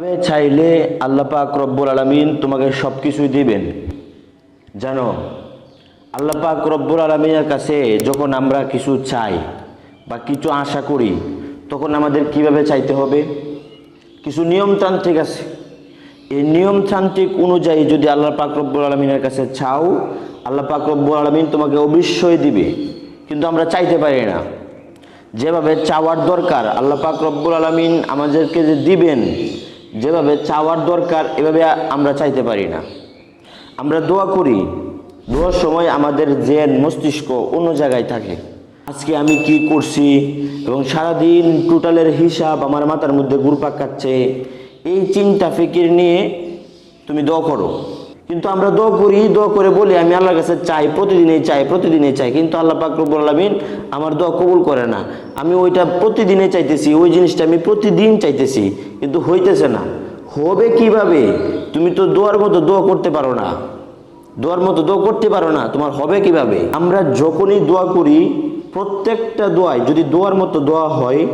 তবে চাইলে আল্লাহ পাক রব্বুল আলমিন তোমাকে সব কিছুই দিবেন? জানো, আল্লাহ পাক রব্বুল আলমিনের কাছে যখন আমরা কিছু চাই বা কিছু আশা করি, তখন আমাদের কীভাবে চাইতে হবে? কিছু নিয়মতান্ত্রিক আছে। এই নিয়মতান্ত্রিক অনুযায়ী যদি আল্লাহ পাক রব্বুল আলমিনের কাছে চাও, আল্লাহ পাক রব্বুল আলমিন তোমাকে অবশ্যই দিবে, কিন্তু আমরা চাইতে পারি না। যেভাবে চাওয়ার দরকার, আল্লাহ পাক রব্বুল আলমিন আমাদেরকে যে দিবেন যেভাবে চাওয়ার দরকার, এভাবে আমরা চাইতে পারি না। আমরা দোয়া করি, দোয়ার সময় আমাদের জেন মস্তিষ্ক অন্য জায়গায় থাকে। আজকে আমি কি করছি এবং সারাদিন টোটালের হিসাব আমার মাথার মধ্যে ঘুরপাক খাচ্ছে, এই চিন্তা ফিকির নিয়ে তুমি দোয়া করো। কিন্তু আমরা দোয়া করি, দোয়া করে বলি, আমি আল্লাহর কাছে চাই, প্রতিদিনই চাই প্রতিদিনই চাই। কিন্তু আল্লাহ পাক রব্বুল আমার দোয়া কবুল করে না। আমি ওইটা প্রতিদিনে চাইতেছি, ওই জিনিসটা আমি প্রতিদিন চাইতেছি, কিন্তু হইতেছে না। হবে কীভাবে? তুমি তো দোয়ার মতো দোয়া করতে পারো না। দোয়ার মতো দোয়া করতে পারো না, তোমার হবে কীভাবে? আমরা যখনই দোয়া করি, প্রত্যেকটা দোয়ায় যদি দোয়ার মতো দোয়া হয়,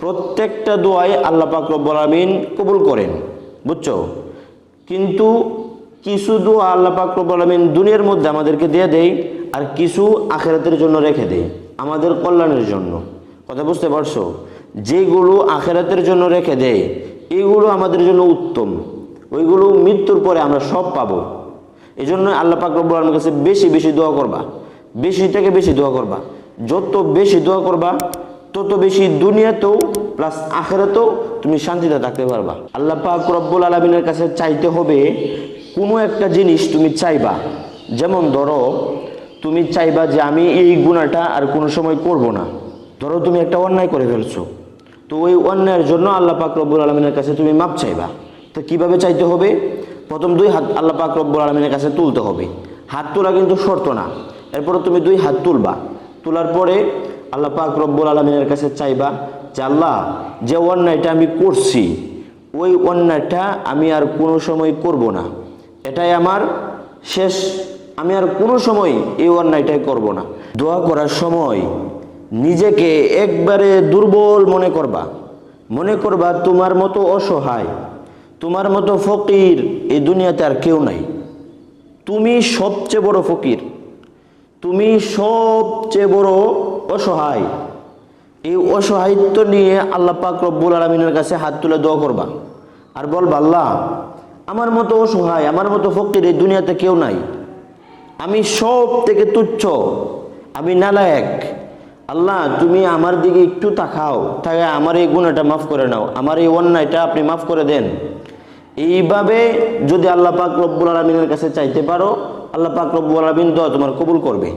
প্রত্যেকটা দোয়ায় আল্লাহ পাক রব্বুল আলামিন কবুল করেন। বুঝছ? কিন্তু কিছু দোয়া আল্লাহ পাক রব্বুল আলামিন দুনিয়ার মধ্যে আমাদেরকে দিয়ে দেয় আর কিছু আখেরাতের জন্য রেখে দেয় আমাদের কল্যাণের জন্য। কথা বুঝতে পারছ? যেগুলো আখেরাতের জন্য রেখে দেয় এইগুলো আমাদের জন্য উত্তম। ওইগুলো মৃত্যুর পরে আমরা সব পাবো। এই জন্য আল্লাহ পাক রব্বুল আলমের কাছে বেশি বেশি দোয়া করবা। বেশি থেকে বেশি দোয়া করবা। যত বেশি দোয়া করবা তত বেশি দুনিয়াতেও প্লাস আখেরাতেও তুমি শান্তিতে থাকতে পারবা। আল্লাহ পাক রব্বুল আলমিনের কাছে চাইতে হবে, কোনো একটা জিনিস তুমি চাইবা। যেমন ধরো, তুমি চাইবা যে আমি এই গুণাটা আর কোনো সময় করব না। ধরো তুমি একটা অন্যায় করে ফেলছো। তো ওই অন্যায়ের জন্য আল্লাহ পাক রব্বুল আলমিনের কাছে তুমি মাপ চাইবা। তো কীভাবে চাইতে হবে? প্রথম দুই হাত আল্লাহ পাক রব্বুল আলমিনের কাছে তুলতে হবে। হাত তোলা কিন্তু শর্ত না। এরপরে তুমি দুই হাত তুলবা। তোলার পরে আল্লাহ পাক রব্বুল আলমিনের কাছে চাইবা যে আল্লাহ, যে অন্যায়টা আমি করছি, ওই অন্যায়টা আমি আর কোনো সময় করব না। এটাই আমার শেষ। আমি আর কোনো সময় এই অন্যায়টাই করব না। দোয়া করার সময় নিজেকে একবারে দুর্বল মনে করবা। মনে করবা তোমার মতো অসহায়, তোমার মতো ফকির এই দুনিয়াতে আর কেউ নাই। তুমি সবচেয়ে বড় ফকির। তুমি সবচেয়ে বড় অসহায়। এই অসহায়িত্ব নিয়ে আল্লাহ পাক রব্বুল আলমিনের কাছে হাত তুলে দোয়া করবা। আর বলবা, আল্লাহ, আমার মতো অসহায়, আমার মতো ফকির এই দুনিয়াতে কেউ নাই। আমি সব থেকে তুচ্ছ, আমি নালায়ক। আল্লাহ, তুমি আমার দিকে একটু তাকাও তাকে আমার এই গুণাটা মাফ করে নাও, আমার এই অন্যায়টা আপনি মাফ করে দেন। এইভাবে যদি আল্লাহ পাক রব্বুল আলমিনের কাছে চাইতে পারো আল্লাহ পাক রব্বুল আলমিন দোয়া তোমার কবুল করবে।